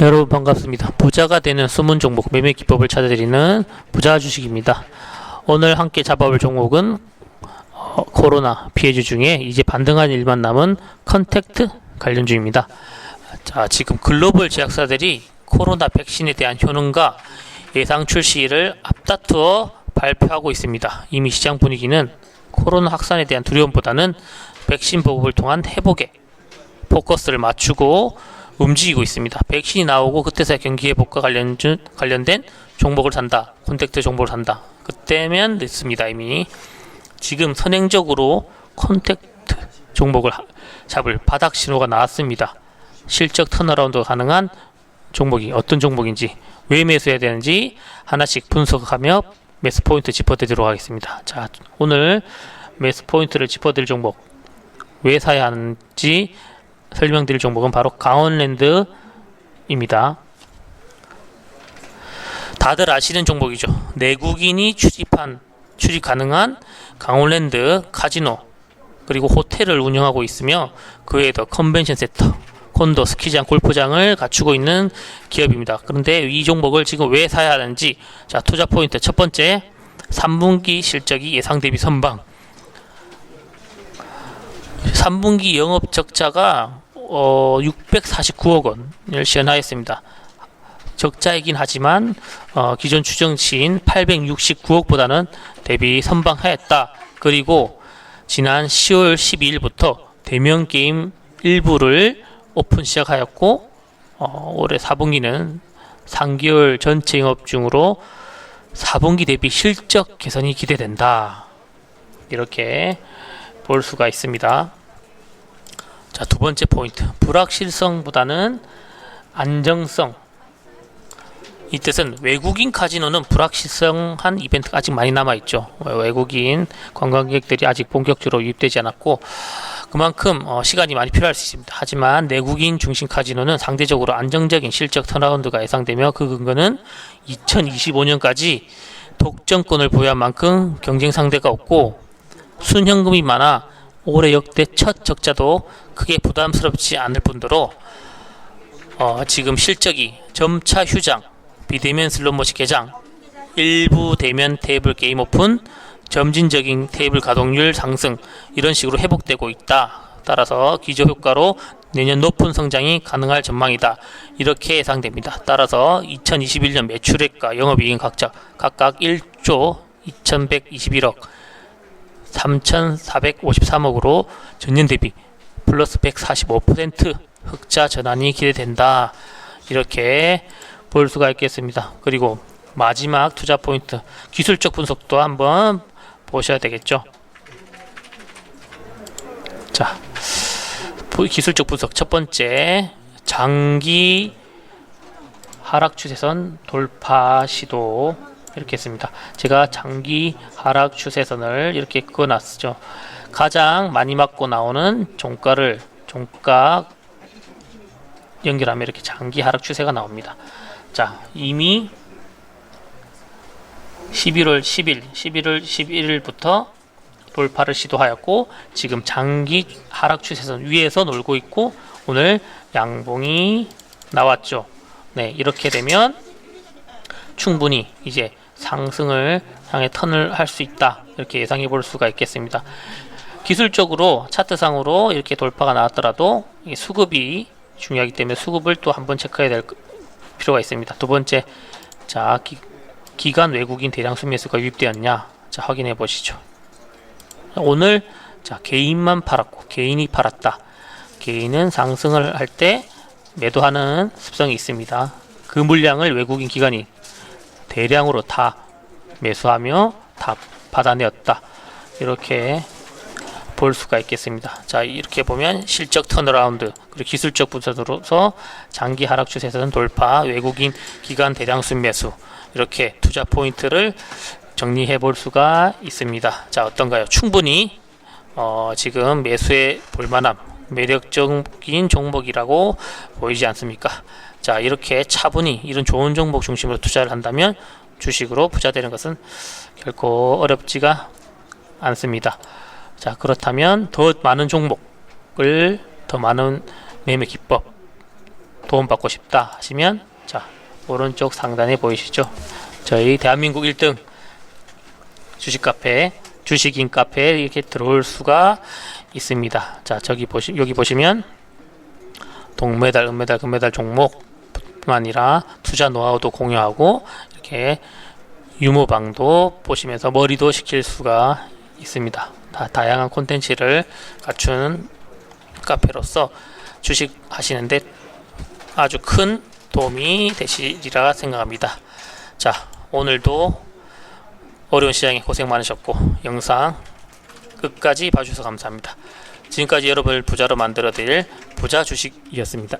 여러분 반갑습니다. 부자가 되는 숨은 종목 매매 기법을 찾아드리는 부자 주식입니다. 오늘 함께 잡아볼 종목은 어, 코로나 피해주 중에 이제 반등한 일만 남은 컨택트 관련 주입니다. 자, 지금 글로벌 제약사들이 코로나 백신에 대한 효능과 예상 출시를 앞다투어 발표하고 있습니다. 이미 시장 분위기는 코로나 확산에 대한 두려움보다는 백신 보급을 통한 회복에 포커스를 맞추고 움직이고 있습니다. 백신이 나오고 그때서야 경기 회복과 관련 관련된 종목을 산다. 콘택트 종목을 산다. 그때면 늦습니다. 이미 지금 선행적으로 콘택트 종목을 하- 잡을 바닥 신호가 나왔습니다. 실적 턴어라운드가 가능한 종목이 어떤 종목인지 왜 매수해야 되는지 하나씩 분석하며 매수 포인트 짚어드리도록 하겠습니다. 자, 오늘 매수 포인트를 짚어드릴 종목 왜 사야 하는지 설명드릴 종목은 바로 강원랜드입니다. 다들 아시는 종목이죠. 내국인이 출입한 출입 가능한 강원랜드 카지노 그리고 호텔을 운영하고 있으며 그 외에도 컨벤션 센터, 콘도, 스키장, 골프장을 갖추고 있는 기업입니다. 그런데 이 종목을 지금 왜 사야 하는지 자 투자 포인트 첫 번째 3분기 실적이 예상 대비 선방 3분기 영업 적자가 어, 649억 원을 시현하였습니다. 적자이긴 하지만 어, 기존 추정치인 869억보다는 대비 선방하였다. 그리고 지난 10월 12일부터 대면 게임 일부를 오픈 시작하였고 어, 올해 4분기는 3개월 전체 영업 중으로 4분기 대비 실적 개선이 기대된다. 이렇게 볼 수가 있습니다. 자, 두 번째 포인트. 불확실성보다는 안정성. 이 뜻은 외국인 카지노는 불확실성한 이벤트가 아직 많이 남아 있죠. 외국인 관광객들이 아직 본격적으로 유입되지 않았고 그만큼 어, 시간이 많이 필요할 수 있습니다. 하지만 내국인 중심 카지노는 상대적으로 안정적인 실적 턴어라운드가 예상되며 그 근거는 2025년까지 독점권을 보유한 만큼 경쟁 상대가 없고 순현금이 많아 올해 역대 첫 적자도 크게 부담스럽지 않을 뿐더러 어, 지금 실적이 점차 휴장, 비대면 슬롯머신 개장, 일부 대면 테이블 게임 오픈, 점진적인 테이블 가동률 상승 이런 식으로 회복되고 있다. 따라서 기저 효과로 내년 높은 성장이 가능할 전망이다. 이렇게 예상됩니다. 따라서 2021년 매출액과 영업이익 각자 각각 1조 2,121억 3,453억으로 전년 대비 플러스 145% 흑자 전환이 기대된다. 이렇게 볼 수가 있겠습니다. 그리고 마지막 투자 포인트 기술적 분석도 한번 보셔야 되겠죠. 자, 보- 기술적 분석 첫 번째 장기 하락 추세선 돌파 시도 이렇게 했습니다. 제가 장기 하락 추세선을 이렇게 그어놨죠. 가장 많이 맞고 나오는 종가를 종가 연결하면 이렇게 장기 하락 추세가 나옵니다. 자, 이미 11월 10일, 11월 11일부터 돌파를 시도하였고 지금 장기 하락 추세선 위에서 놀고 있고 오늘 양봉이 나왔죠. 네, 이렇게 되면 충분히 이제 상승을 향해 턴을 할 수 있다. 이렇게 예상해 볼 수가 있겠습니다. 기술적으로 차트상으로 이렇게 돌파가 나왔더라도 이 수급이 중요하기 때문에 수급을 또 한번 체크해야 될 필요가 있습니다. 두 번째, 자 기, 기간 외국인 대량 수매수가 유입되었냐? 자 확인해 보시죠. 오늘 자 개인만 팔았고 개인이 팔았다. 개인은 상승을 할 때 매도하는 습성이 있습니다. 그 물량을 외국인 기관이 대량으로 다 매수하며 다 받아내었다. 이렇게 볼 수가 있겠습니다. 자, 이렇게 보면 실적 턴어라운드 그리고 기술적 분석으로서 장기 하락 추세선 돌파, 외국인 기관 대량 순매수 이렇게 투자 포인트를 정리해 볼 수가 있습니다. 자, 어떤가요? 충분히 어, 지금 매수해 볼 만한 매력적인 종목이라고 보이지 않습니까? 자, 이렇게 차분히 이런 좋은 종목 중심으로 투자를 한다면 주식으로 부자 되는 것은 결코 어렵지가 않습니다. 자, 그렇다면 더 많은 종목을 더 많은 매매 기법 도움받고 싶다 하시면 자 오른쪽 상단에 보이시죠? 저희 대한민국 1등 주식 카페 주식인 카페에 이렇게 들어올 수가 있습니다. 자 저기 보시 여기 보시면 동메달, 은메달, 금메달 종목뿐만 아니라 투자 노하우도 공유하고 이렇게 유무방도 보시면서 머리도 식힐 수가 있습니다. 다 다양한 콘텐츠를 갖춘 카페로서 주식 하시는데 아주 큰 도움이 되시리라 생각합니다. 자, 오늘도 어려운 시장에 고생 많으셨고 영상 끝까지 봐주셔서 감사합니다. 지금까지 여러분을 부자로 만들어 드릴 부자 주식이었습니다.